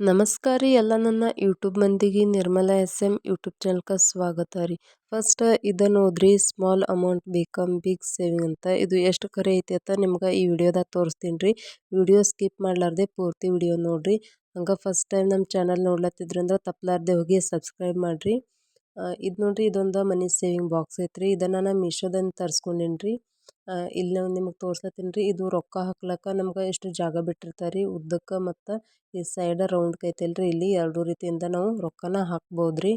ನಮಸ್ಕಾರ ರೀ ಎಲ್ಲ ನನ್ನ ಯೂಟ್ಯೂಬ್ ಮಂದಿಗೆ ನಿರ್ಮಲಾ ಎಸ್ ಎಂ ಯೂಟ್ಯೂಬ್ ಚಾನಲ್ಗೆ ಸ್ವಾಗತ ರೀ. ಫಸ್ಟ್ ಇದನ್ನು ನೋಡ್ರಿ small amount become big saving ಅಂತ. ಇದು ಎಷ್ಟು ಕರೆ ಐತಿ ಅಂತ ನಿಮ್ಗೆ ಈ ವಿಡಿಯೋದಾಗ ತೋರಿಸ್ತೀನಿ ರೀ. ವಿಡಿಯೋ ಸ್ಕಿಪ್ ಮಾಡಲಾರ್ದೆ ಪೂರ್ತಿ ವಿಡಿಯೋ ನೋಡಿರಿ. ಹಂಗೆ ಫಸ್ಟ್ ಟೈಮ್ ನಮ್ಮ ಚಾನಲ್ ನೋಡ್ಲತ್ತಿದ್ರಂದ್ರೆ ತಪ್ಪಲಾರ್ದೆ ಹೋಗಿ ಸಬ್ಸ್ಕ್ರೈಬ್ ಮಾಡಿರಿ. ಇದು ನೋಡ್ರಿ ಇದೊಂದು ಮನಿ ಸೇವಿಂಗ್ ಬಾಕ್ಸ್ ಐತ್ರಿ. ಇದನ್ನು ನಾನು ಮೀಶೋದಿಂದ ತರಿಸ್ಕೊಂಡೀನಿ ರೀ ಇಲ್ಲಿ ನಾವು ನಿಮಗೆ ತೋರ್ಸತ್ತೀನಿ ರೀ, ಇದು ರೊಕ್ಕ ಹಾಕ್ಲಕ್ಕ ನಮ್ಗೆ ಎಷ್ಟು ಜಾಗ ಬಿಟ್ಟಿರ್ತಾರೆ ರೀ ಉದ್ದಕ್ಕೆ ಮತ್ತು ಈ ಸೈಡ ರೌಂಡ್ ರೀ ಇಲ್ಲಿ ಎರಡು ರೀತಿಯಿಂದ ನಾವು ರೊಕ್ಕನ ಹಾಕ್ಬೋದು ರೀ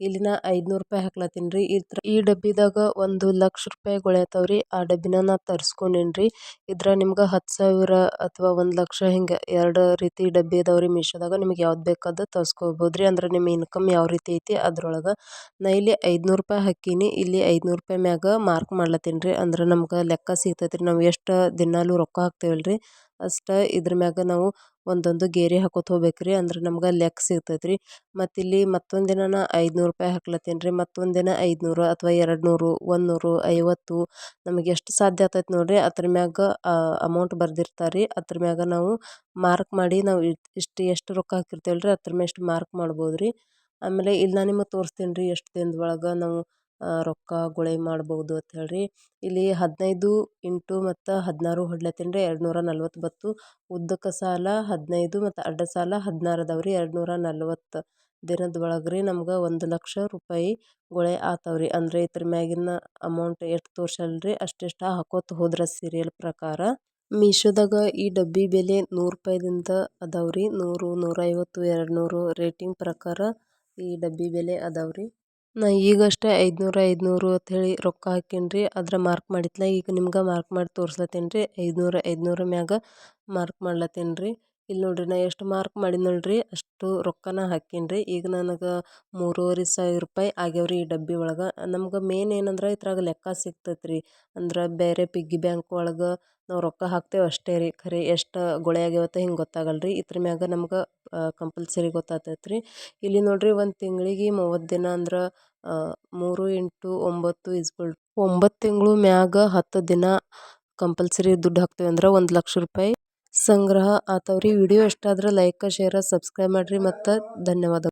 ಇಲ್ಲಿ ನಾ ಐದ್ನೂರು ರೂಪಾಯಿ ಹಾಕ್ಲತ್ತೀನಿ ರೀ. ಈ ಡಬ್ಬಿದಾಗ ಒಂದು ಲಕ್ಷ ರೂಪಾಯಿ ರೀ ಆ ಡಬ್ಬಿನ ನಾ ತರಿಸ್ಕೊಂಡೇನಿ ರೀ ಇದ್ರ ನಿಮ್ಗೆ ಹತ್ತು ಸಾವಿರ ಅಥವಾ ಒಂದು ಲಕ್ಷ ಹಿಂಗೆ ಎರಡು ರೀತಿ ಡಬ್ಬಿ ಇದಾವೆ ರೀ ಮೀಶೋದಾಗ. ನಿಮ್ಗೆ ಯಾವ್ದು ಬೇಕಾದ ತರಿಸ್ಕೋಬೋದು ರೀ ಅಂದ್ರೆ ನಿಮ್ಮ ಇನ್ಕಮ್ ಯಾವ ರೀತಿ ಐತಿ ಅದ್ರೊಳಗೆ ನಾ ಇಲ್ಲಿ ಐದುನೂರು ರೂಪಾಯಿ ಹಾಕೀನಿ. ಇಲ್ಲಿ ಐದುನೂರು ರೂಪಾಯಿ ಮ್ಯಾಗ ಮಾರ್ಕ್ ಮಾಡ್ಲತ್ತೀನಿ ರೀ. ಅಂದ್ರೆ ನಮ್ಗೆ ಲೆಕ್ಕ ಸಿಗ್ತೈತೆ ರೀ ನಾವು ಎಷ್ಟು ದಿನಾಲೂ ರೊಕ್ಕ ಹಾಕ್ತೇವಲ್ಲ ರೀ ಅಷ್ಟು ಇದ್ರ ಮ್ಯಾಗ ನಾವು ಒಂದೊಂದು ಗೆರೆ ಹಾಕೋತ ಹೋಗ್ಬೇಕ್ರಿ. ಅಂದ್ರೆ ನಮ್ಗೆ ಲೆಕ್ಕ ಸಿಗ್ತೈತೆ ರೀ ಮತ್ತು ಇಲ್ಲಿ ಮತ್ತೊಂದು ದಿನ ನಾ ಐದ್ನೂರು ರೂಪಾಯಿ ಹಾಕ್ಲತ್ತೀನಿ ರೀ ಮತ್ತೊಂದು ದಿನ ಐದುನೂರು ಅಥವಾ ಎರಡು ನೂರು ಒಂದು ನೂರು ಐವತ್ತು ನಮಗೆ ಎಷ್ಟು ಸಾಧ್ಯ ಆಗ್ತೈತೆ ನೋಡಿರಿ. ಅದ್ರ ಮ್ಯಾಗ ಅಮೌಂಟ್ ಬರ್ದಿರ್ತಾರೆ. ರೀ ಅದ್ರ ಮ್ಯಾಗ ನಾವು ಮಾರ್ಕ್ ಮಾಡಿ ನಾವು ಇಷ್ಟು, ಎಷ್ಟು ರೊಕ್ಕ ಹಾಕಿರ್ತೇವಲ್ಲ ರೀ ಅದ್ರ ಮ್ಯಾಗ ಮಾರ್ಕ್ ಮಾಡ್ಬೋದು ರೀ ಆಮೇಲೆ ಇಲ್ಲಿ ನಾನು ನಿಮಗೆ ತೋರಿಸ್ತೀನಿ ರೀ ಎಷ್ಟು ದಿನದ ಒಳಗೆ ನಾವು ರೊಕ್ಕ ಗುಳೆ ಮಾಡ್ಬೋದು ಅಂತ ಹೇಳ್ರಿ. ಇಲ್ಲಿ ಹದಿನೈದು ಇಂಟು ಮತ್ತು ಹದಿನಾರು ಹೊಡ್ಲತ್ತೀನಿ ರೀ ಎರಡು ನೂರ ನಲ್ವತ್ತು ಬತ್ತು. ಉದ್ದಕ್ಕೆ ಸಾಲ ಹದಿನೈದು ಮತ್ತು ಅಡ್ಡ ಸಾಲ ಹದಿನಾರು ಅದಾವೆ ರೀ ಎರಡು ನೂರ ನಲ್ವತ್ತು ದಿನದ ಒಳಗೆ ರೀ ನಮ್ಗೆ ಒಂದು ಲಕ್ಷ ರೂಪಾಯಿ ಗುಳೆ ಆತಾವೆ ರೀ. ಅಂದರೆ ಇದ್ರ ಮ್ಯಾಗಿನ ಅಮೌಂಟ್ ಎಷ್ಟು ತೋರ್ಸಲ್ಲ ರೀ ಅಷ್ಟೆಷ್ಟು ಹಾಕೋತ ಹೋದ್ರೆ ಸೀರಿಯಲ್ ಪ್ರಕಾರ. ಮೀಶೋದಾಗ ಈ ಡಬ್ಬಿ ಬೆಲೆ ನೂರು ರೂಪಾಯಿದಿಂದ ಅದಾವೆ ರೀ, ನೂರು, ನೂರೈವತ್ತು ಎರಡು ನೂರು ರೇಟಿಂಗ್ ಪ್ರಕಾರ ಈ ಡಬ್ಬಿ ಬೆಲೆ ಅದಾವೆ ರೀ. ನಾ ಈಗಷ್ಟೇ ಐದುನೂರು ಅಂತ ಹೇಳಿ ರೊಕ್ಕ ಹಾಕೀನಿ ರೀ ಅದ್ರ ಮಾರ್ಕ್ ಮಾಡಿತ್ಲ ಈಗ ನಿಮ್ಗೆ ಮಾರ್ಕ್ ಮಾಡಿ ತೋರ್ಸ್ಲತ್ತೀನಿ ರೀ ಐದುನೂರ ಐದುನೂರು ಮ್ಯಾಗ ಮಾರ್ಕ್ ಮಾಡ್ಲತ್ತೀನಿ ರೀ ಇಲ್ಲಿ ನೋಡ್ರಿ ನಾ ಎಷ್ಟು ಮಾರ್ಕ್ ಮಾಡಿ ನೋಡಿರಿ, ಅಷ್ಟು ರೊಕ್ಕನ ಹಾಕೀನಿ ರೀ ಈಗ ನನಗೆ ಮೂರುವರೆ ಸಾವಿರ ರೂಪಾಯಿ ಆಗ್ಯಾವ ರೀ ಈ ಡಬ್ಬಿ ಒಳಗೆ. ನಮ್ಗೆ ಮೇನ್ ಏನಂದ್ರೆ ಇದ್ರಾಗ ಲೆಕ್ಕ ಸಿಗ್ತೈತೆ ರೀ ಅಂದ್ರೆ ಬೇರೆ ಪಿಗ್ಗಿ ಬ್ಯಾಂಕ್ ಒಳಗೆ ನಾವು ರೊಕ್ಕ ಹಾಕ್ತೇವೆ ಅಷ್ಟೇ ರೀ. ಖರೆ ಎಷ್ಟು ಗೊಳೆ ಆಗ್ಯಾವತ್ತ ಹಿಂಗೆ ಗೊತ್ತಾಗಲ್ಲ ರೀ ಇದ್ರ ಮ್ಯಾಗ ನಮ್ಗೆ ಕಂಪಲ್ಸರಿ ಗೊತ್ತಾಗ್ತೈತೆ ರೀ ಇಲ್ಲಿ ನೋಡ್ರಿ ಒಂದು ತಿಂಗಳಿಗೆ ಮೂವತ್ತು ದಿನ ಅಂದ್ರೆ ಮೂರು ಇಂಟು ಒಂಬತ್ತು ಇಸ್ಬಲ್ ಒಂಬತ್ತು ತಿಂಗಳು ಮ್ಯಾಗ ಹತ್ತು ದಿನ ಕಂಪಲ್ಸರಿ ದುಡ್ಡು ಹಾಕ್ತೇವೆ ಅಂದ್ರೆ ಒಂದು ಲಕ್ಷ ರೂಪಾಯಿ. ಸಂಗ್ರಹ ಆತವ್ರಿ. ವಿಡಿಯೋ ಇಷ್ಟ ಆದ್ರೆ ಲೈಕ್ ಶೇರ್ ಸಬ್ಸ್ಕ್ರೈಬ್ ಮಾಡ್ರಿ ಮತ್ತು ಧನ್ಯವಾದ.